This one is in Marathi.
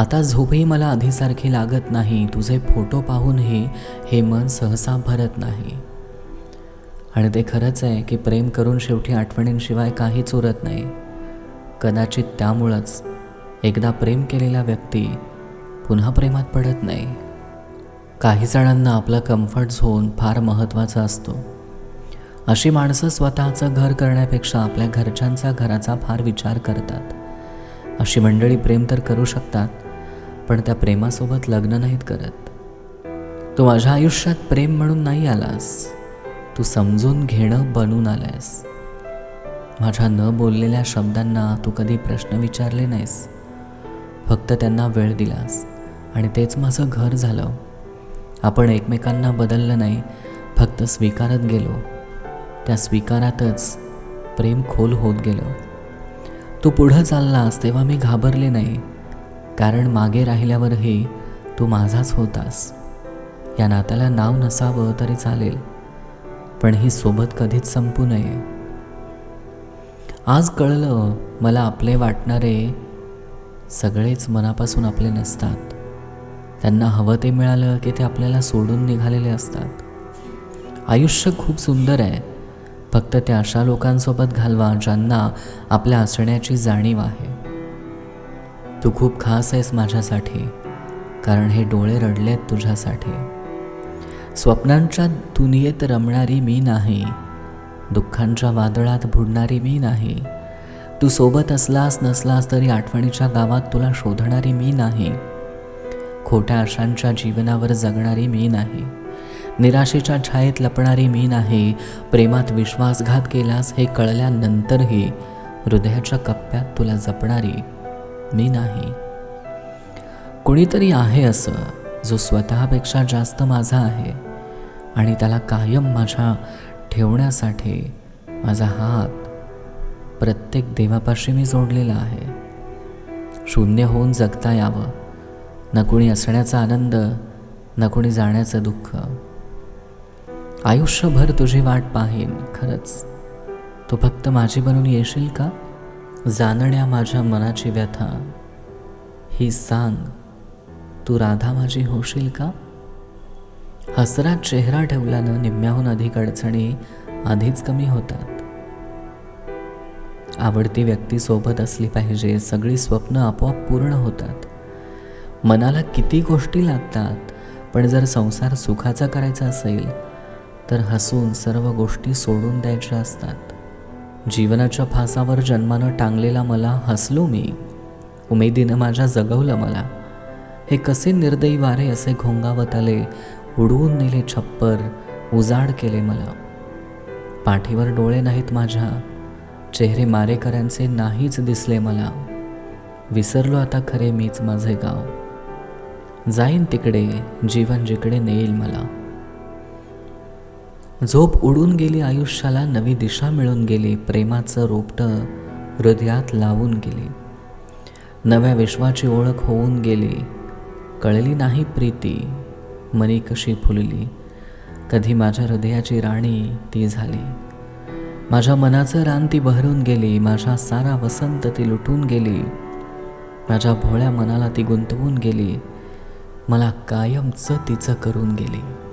आता झोपही मला आधीसारखी लागत नाही. तुझे फोटो पाहूनही हे मन सहसा भरत नाही. आणि ते खरंच आहे की प्रेम करून शेवटी आठवणींशिवाय काहीच उरत नाही. कदाचित त्यामुळंच एकदा प्रेम केलेला व्यक्ती पुन्हा प्रेमात पडत नाही. काही जणांना आपला कम्फर्ट झोन फार महत्त्वाचा असतो. अशी माणसं स्वतःचं घर करण्यापेक्षा आपल्या घरच्यांचा घराचा फार विचार करतात. अशी मंडळी प्रेम तर करू शकतात पण त्या प्रेमासोबत लग्न नाहीत करत. तू माझ्या आयुष्यात प्रेम म्हणून नाही आलास. तू समजून घेणं बनून आलायस. माझ्या न बोललेल्या शब्दांना तू कधी प्रश्न विचारले नाहीस. फक्त त्यांना वेळ दिलास. आणि तेच माझं घर झालं. आपण एकमेकांना बदललं नाही फक्त स्वीकारत गेलो. त्या स्वीकारातच प्रेम खोल होत गेलं. तू पुढं चाललास तेव्हा मी घाबरले नाही. कारण मागे राहिल्यावरही तू माझाच होतास. या नात्याला नाव नसावं तरी चालेल पण ही सोबत कधीच संपू नये. आज कळलं मला आपले वाटणारे सगळेच मनापासून आपले नसतात. त्यांना हवं ते मिळालं की ते आपल्याला सोडून निघालेले असतात. आयुष्य खूप सुंदर आहे. फक्त त्या अशा लोकांसोबत घालवा ज्यांना आपल्या असण्याची जाणीव आहे. तू खूप खास आहेस माझ्यासाठी कारण हे डोळे रडलेत तुझ्यासाठी. स्वप्नांच्या दुनियेत रमणारी मी नाही दुःखांच्या वादळात बुडणारी मी नाही. तू सोबत असलास नसलास तरी आठवणीच्या गावात तुला शोधणारी मी नाही. खोट्या आशांच्या जीवनावर जगणारी मी नाही. निराशेच्या छायेत लपणारी मी नाही. प्रेमात विश्वासघात केलास हे कळल्यानंतरही हृदयाच्या कप्प्यात तुला जपणारी मी नाही. कुणीतरी आहे असं जो स्वतःपेक्षा जास्त माझा आहे आणि त्याला कायम माझ्या ठेवण्यासाठी माझा हात प्रत्येक देवापाशी मी जोडलेला आहे. शून्य होऊन जगता यावं. न कुणी असण्याचा आनंद न कुणी जाण्याचं दुःख. आयुष्यभर तुझी वाट पाहीन खरंच. तू फक्त माझी बनून येशील का? जाणण्या माझ्या मनाची व्यथा. ही सांग तू राधा माझी होशील का? हसरा चेहरा ठेवल्यानं निम्म्याहून अधिक अडचणी आधीच कमी होतात. आवडती व्यक्ती सोबत असली पाहिजे सगळी स्वप्न आपोआप पूर्ण होतात. मनाला किती गोष्टी लागतात पण जर संसार सुखाचा करायचा असेल तर हसून सर्व गोष्टी सोडून द्यायच्या असतात. जीवनाच्या फासावर जन्मानं टांगलेला मला हसलो मी. उमेदीनं माझ्या जगवलं मला. हे कसे निर्दयी वारे असे घोंगावत आले उडवून नेले छप्पर उजाड केले मला. पाठीवर डोळे नाहीत माझ्या चेहरे मारेकऱ्यांचे नाहीच दिसले मला. विसरलो आता खरे मीच माझे गाव. जाईन तिकडे जीवन जिकडे नेईल मला. झोप उडून गेली आयुष्याला नवी दिशा मिळून गेली प्रेमाचं रोपटं हृदयात लावून गेली. नव्या विश्वाची ओळख होऊन गेली. कळली नाही प्रीती मनी कशी फुलली. कधी माझ्या हृदयाची राणी ती झाली. माझ्या मनाचं रान ती बहरून गेली माझा सारा वसंत ती लुटून गेली. माझ्या भोळ्या मनाला ती गुंतवून गेली. मला कायमचं तिचं करून गेली.